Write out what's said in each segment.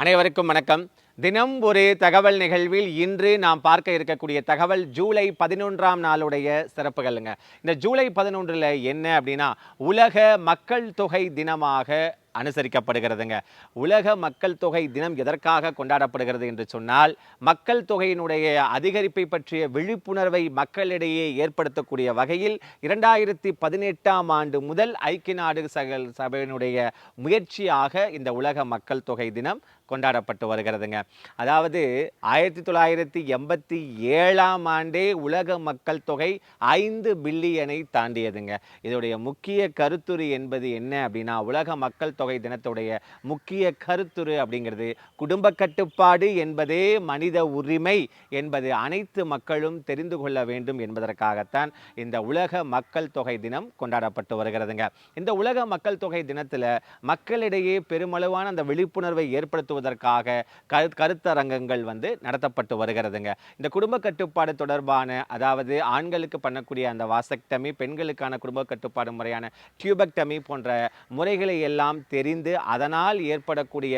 அனைவருக்கும் வணக்கம். தினம் ஒரு தகவல் நிகழ்வில் இன்று நாம் பார்க்க இருக்கக்கூடிய தகவல் ஜூலை பதினொன்றாம் நாளுடைய சிறப்புகளுங்க. இந்த ஜூலை பதினொன்றில் என்ன அப்படின்னா உலக மக்கள் தொகை தினமாக அனுசரிக்கப்படுகிறதுங்க. உலக மக்கள் தொகை தினம் எதற்காக கொண்டாடப்படுகிறது என்று சொன்னால் மக்கள் தொகையினுடைய அதிகரிப்பை பற்றிய விழிப்புணர்வை மக்களிடையே ஏற்படுத்தக்கூடிய வகையில் இரண்டாயிரத்தி பதினெட்டாம் ஆண்டு முதல் ஐக்கிய நாடு சகல் சபையினுடைய முயற்சியாக இந்த உலக மக்கள் தொகை தினம் கொண்டாடப்பட்டு வருகிறதுங்க. அதாவது ஆயிரத்தி தொள்ளாயிரத்தி எண்பத்தி ஏழாம் ஆண்டே உலக மக்கள் தொகை ஐந்து பில்லியனை தாண்டியதுங்க. இதோடைய முக்கிய கருத்துரு என்பது என்ன அப்படின்னா உலக மக்கள் தொகை தினத்துடைய முக்கிய கருத்துரு அப்படிங்கிறது குடும்ப கட்டுப்பாடு என்பதே மனித உரிமை என்பது அனைத்து மக்களும் தெரிந்து கொள்ள வேண்டும் என்பதற்காகத்தான் இந்த உலக மக்கள் தொகை தினம் கொண்டாடப்பட்டு வருகிறதுங்க. இந்த உலக மக்கள் தொகை தினத்தில் மக்களிடையே பெருமளவான அந்த விழிப்புணர்வை ஏற்படுத்துவதற்காக கரு கருத்தரங்கங்கள் வந்து நடத்தப்பட்டு வருகிறதுங்க. இந்த குடும்ப கட்டுப்பாடு தொடர்பான அதாவது ஆண்களுக்கு பண்ணக்கூடிய அந்த வாசக்டமி பெண்களுக்கான குடும்ப கட்டுப்பாடு முறையான டியூபக்டமி போன்ற முறைகளை எல்லாம் தெரிந்து அதனால் ஏற்படக்கூடிய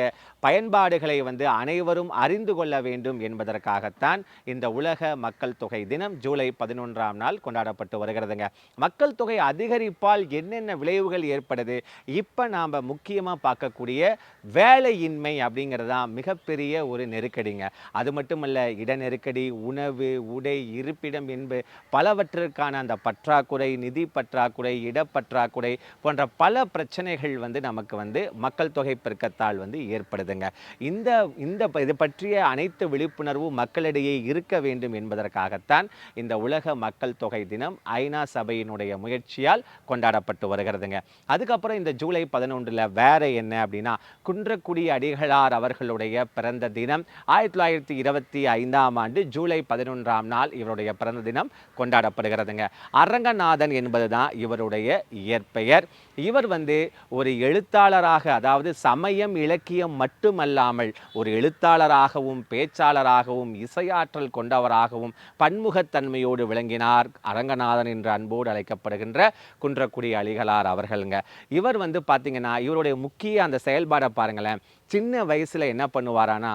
பயன்பாடுகளை வந்து அனைவரும் அறிந்து கொள்ள வேண்டும் என்பதற்காகத்தான் இந்த உலக மக்கள் தொகை தினம் ஜூலை பதினொன்றாம் நாள் கொண்டாடப்பட்டு வருகிறதுங்க. மக்கள் தொகை அதிகரிப்பால் என்னென்ன விளைவுகள் ஏற்படுது? இப்போ நாம் முக்கியமாக பார்க்கக்கூடிய வேலையின்மை அப்படிங்கிறது தான் மிகப்பெரிய ஒரு நெருக்கடிங்க. அது மட்டுமல்ல இட நெருக்கடி உணவு உடை இருப்பிடம் என்பது பலவற்றிற்கான அந்த பற்றாக்குறை நிதி பற்றாக்குறை இடப்பற்றாக்குறை போன்ற பல பிரச்சனைகள் வந்து நமக்கு வந்து மக்கள் தொகை பெருக்கத்தால் வந்து ஏற்படுதுங்க. இந்த இந்த இது பற்றிய அனைத்து விழிப்புணர்வும் மக்களிடையே இருக்க வேண்டும் என்பதற்காகத்தான் இந்த உலக மக்கள் தொகை தினம் ஐநா சபையினுடைய முயற்சியால் கொண்டாடப்பட்டு வருகிறதுங்க. அதுக்கப்புறம் இந்த ஜூலை பதினொன்றில் வேற என்ன அப்படின்னா குன்றக்குடி அடிகளார் அவர்களுடைய பிறந்த தினம் ஆயிரத்தி தொள்ளாயிரத்தி இருபத்தி ஐந்தாம் ஆண்டு ஜூலை பதினொன்றாம் நாள் இவருடைய பிறந்த தினம் கொண்டாடப்படுகிறதுங்க. அரங்கநாதன் என்பதுதான் இவருடைய இயற்பெயர். இவர் வந்து ஒரு எழுத்தாளர் எழுத்தாளராக அதாவது சமயம் இலக்கியம் மட்டுமல்லாமல் ஒரு எழுத்தாளராகவும் பேச்சாளராகவும் இசையாற்றல் கொண்டவராகவும் பன்முகத்தன்மையோடு விளங்கினார் அரங்கநாதன் என்ற அன்போடு அழைக்கப்படுகின்ற குன்றக்குடி அலிகளார் அவர்களுங்க. இவர் வந்து பார்த்தீங்கன்னா இவருடைய முக்கிய அந்த செயல்பாடை பாருங்களேன். சின்ன வயசுல என்ன பண்ணுவாரானா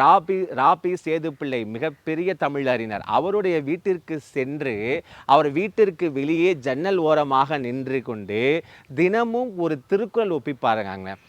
ராபி ராபி சேதுப்பிள்ளை மிகப்பெரிய தமிழறிஞர். அவருடைய வீட்டிற்கு சென்று அவர் வீட்டிற்கு வெளியே ஜன்னல் ஓரமாக நின்று கொண்டு தினமும் ஒரு திருக்குறள் ஒப்பிப்பார் ต่างๆนครับ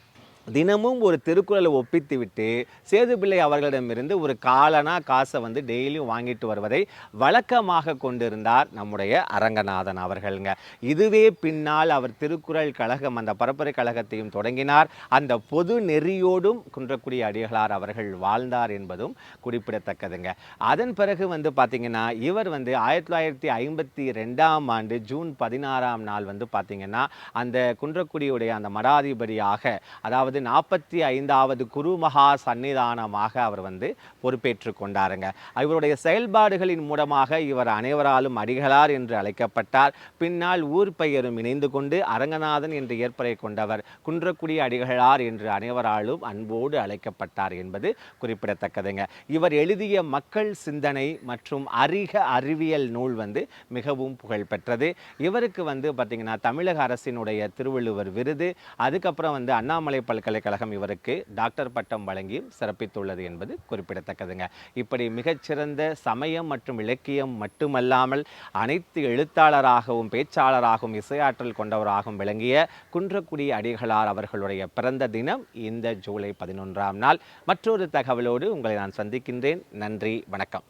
தினமும் ஒரு திருக்குறளை ஒப்பித்து விட்டு சேதுப்பிள்ளை அவர்களிடமிருந்து ஒரு காலனா காசை வந்து டெய்லியும் வாங்கிட்டு வருவதை வழக்கமாக கொண்டிருந்தார் நம்முடைய அரங்கநாதன் அவர்களுங்க. இதுவே பின்னால் அவர் திருக்குறள் கழகம் அந்த பரப்புரை கழகத்தையும் தொடங்கினார். அந்த பொது நெறியோடும் குன்றக்குடி அடிகளார் அவர்கள் வாழ்ந்தார் என்பதும் குறிப்பிடத்தக்கதுங்க. அதன் பிறகு வந்து பார்த்திங்கன்னா இவர் வந்து ஆயிரத்தி தொள்ளாயிரத்தி ஐம்பத்தி ரெண்டாம் ஆண்டு ஜூன் பதினாறாம் நாள் வந்து பார்த்திங்கன்னா அந்த குன்றக்குடியுடைய அந்த மடாதிபதியாக அதாவது அதாவது நாற்பத்தி ஐந்தாவது குருமகா சன்னிதானமாக அவர் வந்து பொறுப்பேற்று கொண்டாருங்க. இவருடைய செயல்பாடுகளின் மூலமாக இவர் அனைவராலும் அடிகளார் என்று அழைக்கப்பட்டார். பின்னால் ஊர் பெயரும் இணைந்து கொண்டு அரங்கநாதன் என்று ஏற்பரை கொண்டவர் குன்றக்குடி அடிகளார் என்று அனைவராலும் அன்போடு அழைக்கப்பட்டார் என்பது குறிப்பிடத்தக்கதுங்க. இவர் எழுதிய மக்கள் சிந்தனை மற்றும் அறிக அறிவியல் நூல் வந்து மிகவும் புகழ்பெற்றது. இவருக்கு வந்து பார்த்திங்கன்னா தமிழக அரசினுடைய திருவள்ளுவர் விருது அதுக்கப்புறம் வந்து அண்ணாமலை பல்கலை பல்கலைக்கழகம் இவருக்கு டாக்டர் பட்டம் வழங்கியும் சிறப்பித்துள்ளது என்பது குறிப்பிடத்தக்கதுங்க. இப்படி மிகச்சிறந்த சமயம் மற்றும் இலக்கியம் மட்டுமல்லாமல் அனைத்து எழுத்தாளராகவும் பேச்சாளராகவும் இசையாற்றல் கொண்டவராகவும் விளங்கிய குன்றக்குடி அடிகளார் அவர்களுடைய பிறந்த தினம் இந்த ஜூலை பதினொன்றாம் நாள். மற்றொரு தகவலோடு உங்களை நான் சந்திக்கின்றேன். நன்றி வணக்கம்.